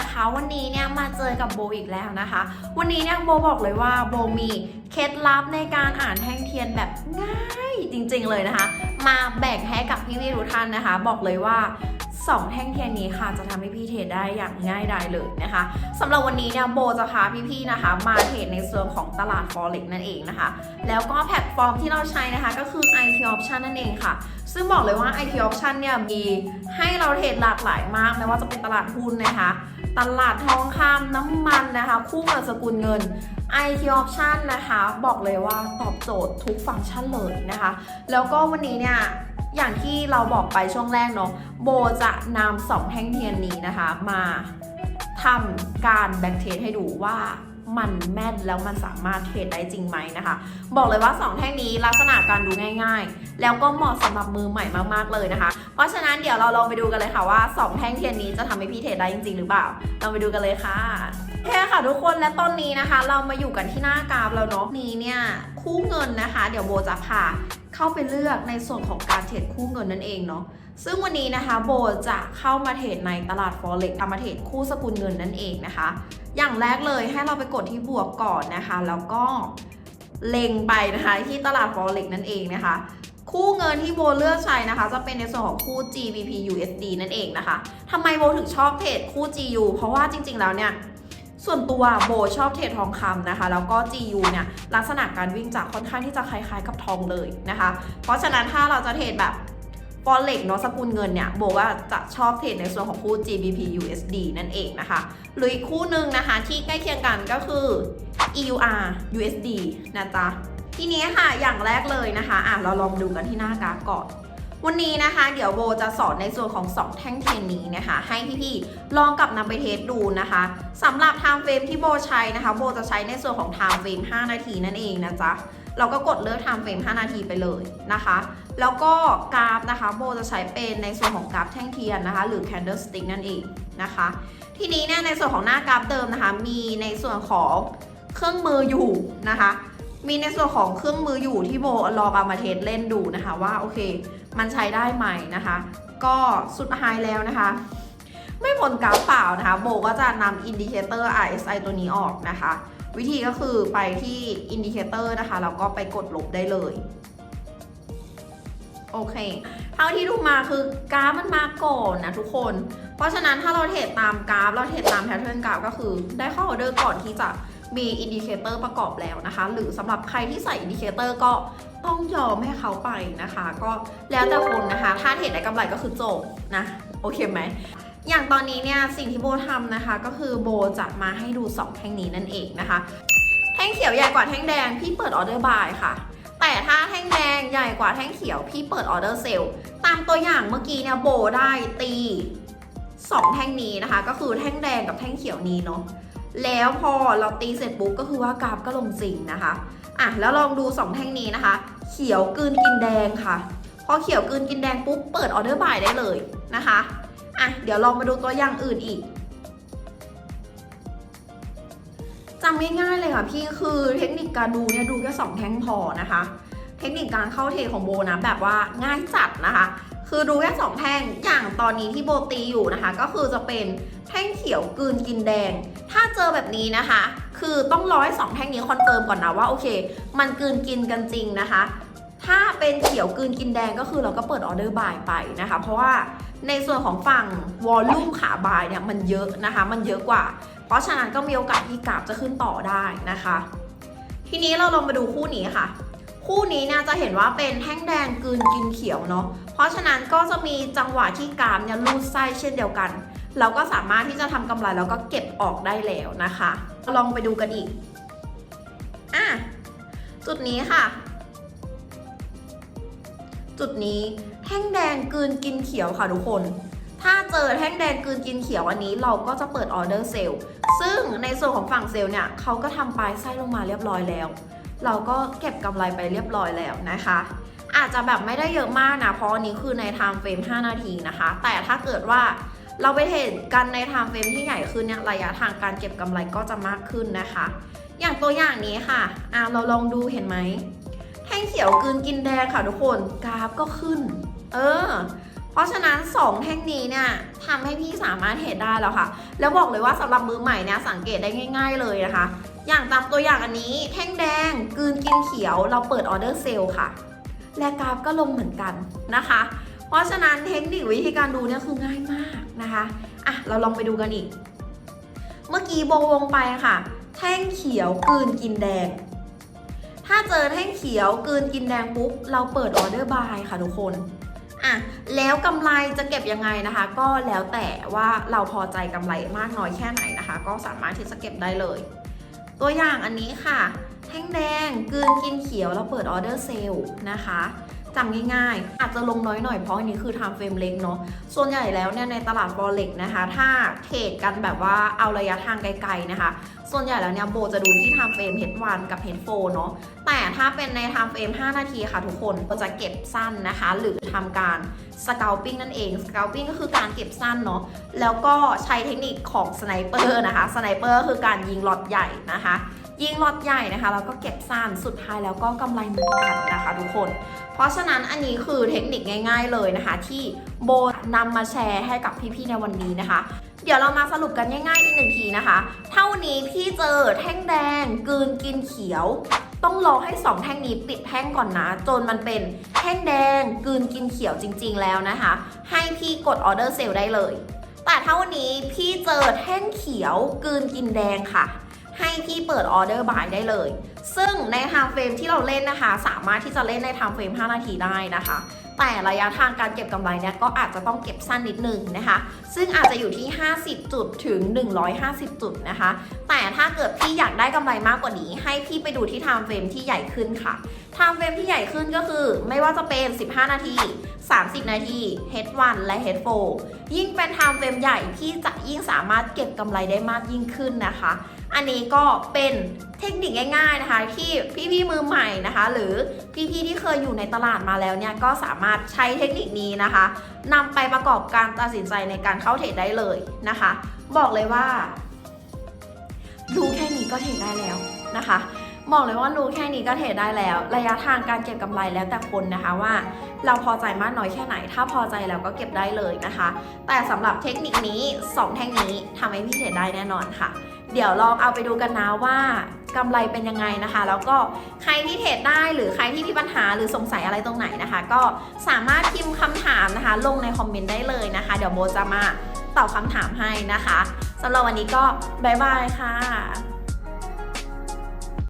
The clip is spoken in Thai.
นะคะ วันนี้เนี่ยมาเจอกับโบอีกแล้วนะคะ วันนี้เนี่ยโบบอกเลยว่าโบมีเคล็ดลับในการอ่านแท่งเทียนแบบง่ายจริงๆเลยนะคะ มาแบ่งให้กับพี่พี่ทุกท่านนะคะ บอกเลยว่า2แท่งเทียนนี้ค่ะจะทำให้พี่เทรดได้อย่างง่ายดายเลยนะคะสำหรับวันนี้เนี่ยโบจะพาพี่ๆนะคะ มาเทรดในส่วนของตลาด forex นั่นเองนะคะ แล้วก็แพลตฟอร์มที่เราใช้นะคะก็คือ IT option นั่นเองค่ะ ซึ่งบอกเลยว่า IT option เนี่ยมีให้เราเทรดหลากหลายมากไม่ว่าจะเป็นตลาดหุ้นนะคะ ตลาดทองคำน้ำมันนะคะ คู่กับสกุลเงิน IT option นะคะ บอกเลยว่าตอบโจทย์ทุกฟังก์ชันเลยนะคะ แล้วก็วันนี้เนี่ยอย่างที่เราบอกไปช่วงแรกเนาะโบจะนำสองแท่งเทียนนี้นะคะ มาทำการแบ็กเทสให้ดูว่า มันแม่นแล้วมันสามารถเทรดได้จริงไหมนะคะ บอกเลยว่า 2 แท่งนี้ลักษณะการดูง่ายๆ แล้วก็เหมาะสำหรับมือใหม่มากๆเลยนะคะ เพราะฉะนั้นเดี๋ยวเราลองไปดูกันเลยค่ะว่า 2 แท่งเทียนนี้จะทำให้พี่เทรดได้จริง ๆ หรือเปล่าเราไปดูกันเลยค่ะโอเคค่ะทุกคนและตอนนี้นะคะ เรามาอยู่กันที่หน้ากราฟแล้วเนาะนี้เนี่ยคู่เงินนะคะ เดี๋ยวโบจะพาเข้าไปเลือกในส่วนของการเทรดคู่เงินนั่นเองเนาะ ซึ่งวันนี้นะคะโบจะเข้ามาเทรดในตลาด forex ทำมาเทรดคู่สกุลเงินนั่นเองนะคะ อย่างแรกเลยให้เราไปกดที่บวกก่อนนะคะ แล้วก็เล็งไปนะคะที่ตลาด forex นั่นเองนะคะ คู่เงินที่โบเลือกใช้นะคะ จะเป็นในส่วนของคู่ GBP USD นั่นเองนะคะทำไมโบถึงชอบเทรดคู่ GU เพราะว่าจริง ๆ แล้วเนี่ยส่วนตัวโบชอบเทรดทองคำนะคะ แล้วก็ GU เนี่ยลักษณะการวิ่งจะค่อนข้างที่จะคล้ายๆกับทองเลยนะคะ เพราะฉะนั้นถ้าเราจะเทรดแบบ forex เนาะสกุลเงินเนี่ยโบว่าจะชอบเทรดในส่วนของคู่ GBP USD นั่นเองนะคะ หรืออีกคู่หนึ่งนะคะที่ใกล้เคียงกันก็คือ EUR USD นะจ๊ะทีนี้ค่ะอย่างแรกเลยนะคะอะเราลองดูกันที่หน้ากราฟก่อน วันนี้นะคะ เดี๋ยวโบจะสอนในส่วนของ 2 แท่งเทียนนี้นะคะ ให้พี่ๆลองกลับนำไปเทสดูนะคะสำหรับ time frame ที่โบใช้นะคะ โบจะใช้ในส่วนของ time frame 5นาทีนั่นเองนะจ๊ะ เราก็กดเลือก time frame 5 นาทีไปเลยนะคะ แล้วก็กราฟนะคะโบจะใช้เป็นในส่วนของกราฟแท่งเทียนนะคะ หรือ candlestick นั่นเองนะคะ ทีนี้เนี่ยในส่วนของหน้ากราฟเดิมนะคะ มีในส่วนของเครื่องมืออยู่นะคะมีในส่วนของเครื่องมืออยู่ที่โบลองเอามาเทสเล่นดูนะคะว่าโอเค มันใช้ได้ไหมนะคะ ก็สุดท้ายแล้วนะคะ ไม่ผลกราฟเปล่านะคะ โบก็จะนำอินดิเคเตอร์ RSI ตัวนี้ออกนะคะ วิธีก็คือไปที่อินดิเคเตอร์นะคะแล้วก็ไปกดลบได้เลยโอเค เท่าที่ดูมาคือกราฟมันมาก่อนนะทุกคน เพราะฉะนั้นถ้าเราเทรดตามกราฟ เราเทรดตามแพทเทิร์นกราฟก็คือได้เข้าออเดอร์ก่อนที่จะมีอินดิเคเตอร์ประกอบแล้วนะคะ หรือสำหรับใครที่ใส่อินดิเคเตอร์ก็ต้องยอมให้เขาไปนะคะ ก็แล้วแต่คนนะคะ ถ้าเทรดได้กำไรก็คือจบนะ โอเคไหม อย่างตอนนี้เนี่ยสิ่งที่โบทำนะคะ ก็คือโบจะมาให้ดู 2 แท่งนี้นั่นเองนะคะ แท่งเขียวใหญ่กว่าแท่งแดงพี่เปิดออเดอร์บายค่ะ แต่ถ้าแท่งแดงใหญ่กว่าแท่งเขียวพี่เปิดออเดอร์เซลล์ตามตัวอย่างเมื่อกี้เนี่ยโบได้ตี2แท่งนี้นะคะ ก็คือแท่งแดงกับแท่งเขียวนี้เนาะแล้วพอเราตีเสร็จปุ๊บก็คือว่ากราฟก็ลงจริงนะคะอะแล้วลองดู 2 แท่งนี้นะคะ เขียวกืนกินแดงค่ะ พอเขียวกืนกินแดงปุ๊บเปิดออเดอร์บายได้เลยนะคะ อะเดี๋ยวลองมาดูตัวอย่างอื่นอีกจำง่ายๆเลยค่ะพี่คือเทคนิคการดูเนี่ยดูแค่สองแท่งพอนะคะ เทคนิคการเข้าเทของโบนะแบบว่าง่ายจัดนะคะ คือดูแค่สองแท่งอย่างตอนนี้ที่โบตีอยู่นะคะ ก็คือจะเป็นแท่งเขียวกลืนกินแดง ถ้าเจอแบบนี้นะคะ คือต้องร้อยสองแท่งนี้คอนเฟิร์มก่อนนะว่าโอเค มันกลืนกินกันจริงนะคะ ถ้าเป็นเขียวกลืนกินแดงก็คือเราก็เปิดออเดอร์บ่ายไปนะคะ เพราะว่า ในส่วนของฝั่งวอลลุ่มขาบายเนี่ยมันเยอะนะคะ มันเยอะกว่า เพราะฉะนั้นก็มีโอกาสที่กราฟจะขึ้นต่อได้นะคะ ทีนี้เราลองมาดูคู่นี้ค่ะ คู่นี้เนี่ยจะเห็นว่าเป็นแท่งแดงกืนกินเขียวเนาะ เพราะฉะนั้นก็จะมีจังหวะที่กรามเนี่ยรูดไส้เช่นเดียวกัน เราก็สามารถที่จะทำกำไรแล้วก็เก็บออกได้แล้วนะคะ ลองไปดูกันอีกอะจุดนี้ค่ะ จุดนี้แท่งแดงกืนกินเขียวค่ะทุกคน ถ้าเจอแท่งแดงกืนกินเขียวอันนี้เราก็จะเปิดออเดอร์เซลล์ซึ่งในส่วนของฝั่งเซลล์เนี่ยเขาก็ทำปลายไส้ลงมาเรียบร้อยแล้ว เราก็เก็บกำไรไปเรียบร้อยแล้วนะคะ อาจจะแบบไม่ได้เยอะมากนะเพราะอันนี้คือใน time frame 5นาทีนะคะ แต่ถ้าเกิดว่าเราไปเทรดกันใน time frame ที่ใหญ่ขึ้นเนี่ยระยะทางการเก็บกำไรก็จะมากขึ้นนะคะ อย่างตัวอย่างนี้ค่ะอะเราลองดูเห็นไหม แท่งเขียวกืนกินแดงค่ะทุกคนกราฟก็ขึ้น เออ เพราะฉะนั้น 2 แท่งนี้เนี่ยทำให้พี่สามารถเทรดได้แล้วค่ะ แล้วบอกเลยว่าสำหรับมือใหม่เนี่ยสังเกตได้ง่าย ๆ เลยนะคะ อย่างตามตัวอย่างอันนี้แท่งแดงกืนกินเขียว เราเปิดออเดอร์เซลล์ค่ะ และกราฟก็ลงเหมือนกันนะคะ เพราะฉะนั้นเทคนิควิธีการดูเนี่ยคือง่ายมากนะคะอะเราลองไปดูกันอีก เมื่อกี้โบวงไปค่ะ แท่งเขียวกืนกินแดง ถ้าเจอแท่งเขียวกลืนกินแดงปุ๊บ เราเปิดออเดอร์บายค่ะทุกคนอะแล้วกำไรจะเก็บยังไงนะคะ ก็แล้วแต่ว่าเราพอใจกำไรมากน้อยแค่ไหนนะคะ ก็สามารถที่จะเก็บได้เลย ตัวอย่างอันนี้ค่ะ แท่งแดงกลืนกินเขียวเราเปิดออเดอร์เซลล์นะคะ จำง่ายๆ อาจจะลงน้อยหน่อยเพราะอันนี้คือ time frame เล็กเนาะ ส่วนใหญ่แล้วเนี่ยในตลาด forex นะคะ ถ้าเทรดกันแบบว่าเอาระยะทางไกลๆนะคะ ส่วนใหญ่แล้วเนี่ยโบจะดูที่ time frame H1 กับ H4 เนาะ แต่ถ้าเป็นใน time frame 5 นาทีค่ะทุกคนก็จะเก็บสั้นนะคะ หรือทำการ scalping นั่นเอง scalping ก็คือการเก็บสั้นเนาะ แล้วก็ใช้เทคนิคของ sniper นะคะ sniper คือการยิงล็อตใหญ่นะคะ ยิงล็อตใหญ่นะคะแล้วก็เก็บสั้นสุดท้ายแล้วก็กำไรเหมือนกันนะคะทุกคน เพราะฉะนั้นอันนี้คือเทคนิคง่าย ๆเลยนะคะ ที่โบนำมาแชร์ให้กับพี่ๆในวันนี้นะคะ เดี๋ยวเรามาสรุปกันง่ายๆอีกหนึ่งทีนะคะ เท่านี้พี่เจอแท่งแดงกืนกินเขียวต้องรอให้ 2 แท่งนี้ปิดแท่งก่อนนะ จนมันเป็นแท่งแดงกืนกินเขียวจริง ๆ แล้วนะคะ ให้พี่กดออเดอร์เซลได้เลย แต่ถ้าวันนี้พี่เจอแท่งเขียวกืนกินแดงค่ะ ให้พี่เปิดออเดอร์บายได้เลย ซึ่งใน time frame ที่เราเล่นนะคะ สามารถที่จะเล่นใน time frame 5นาทีได้นะคะ แต่ระยะทางการเก็บกำไรเนี่ยก็อาจจะต้องเก็บสั้นนิดนึงนะคะ ซึ่งอาจจะอยู่ที่ 50 จุดถึง 150 จุดนะคะ แต่ถ้าเกิดพี่อยากได้กำไรมากกว่านี้ ให้พี่ไปดูที่ time frame ที่ใหญ่ขึ้นค่ะ time frame ที่ใหญ่ขึ้นก็คือไม่ว่าจะเป็น 15 นาที 30 นาที H1 และ H4 ยิ่งเป็น time frame ใหญ่พี่จะยิ่งสามารถเก็บกำไรได้มากยิ่งขึ้นนะคะ อันนี้ก็เป็นเทคนิคง่าย ๆนะคะ ที่พี่ๆมือใหม่นะคะ หรือพี่ๆที่เคยอยู่ในตลาดมาแล้วเนี่ยก็สามารถใช้เทคนิคนี้นะคะนำไปประกอบการตัดสินใจในการเข้าเทรดได้เลยนะคะ บอกเลยว่ารู้แค่นี้ก็เทรดได้แล้วนะคะบอกเลยว่ารู้แค่นี้ก็เทรดได้แล้ว ระยะทางการเก็บกำไรแล้วแต่คนนะคะว่า เราพอใจมากน้อยแค่ไหน ถ้าพอใจแล้วก็เก็บได้เลยนะคะ แต่สำหรับเทคนิคนี้สองแท่งนี้ทำให้พี่เทรดได้แน่นอนค่ะ เดี๋ยวลองเอาไปดูกันนะว่ากำไรเป็นยังไงนะคะ แล้วก็ใครที่เทรดได้หรือใครที่มีปัญหาหรือสงสัยอะไรตรงไหนนะคะ ก็สามารถพิมพ์คำถามนะคะ ลงในคอมเมนต์ได้เลยนะคะ เดี๋ยวโบจะมาตอบคำถามให้นะคะสำหรับวันนี้ก็บ๊ายบายค่ะ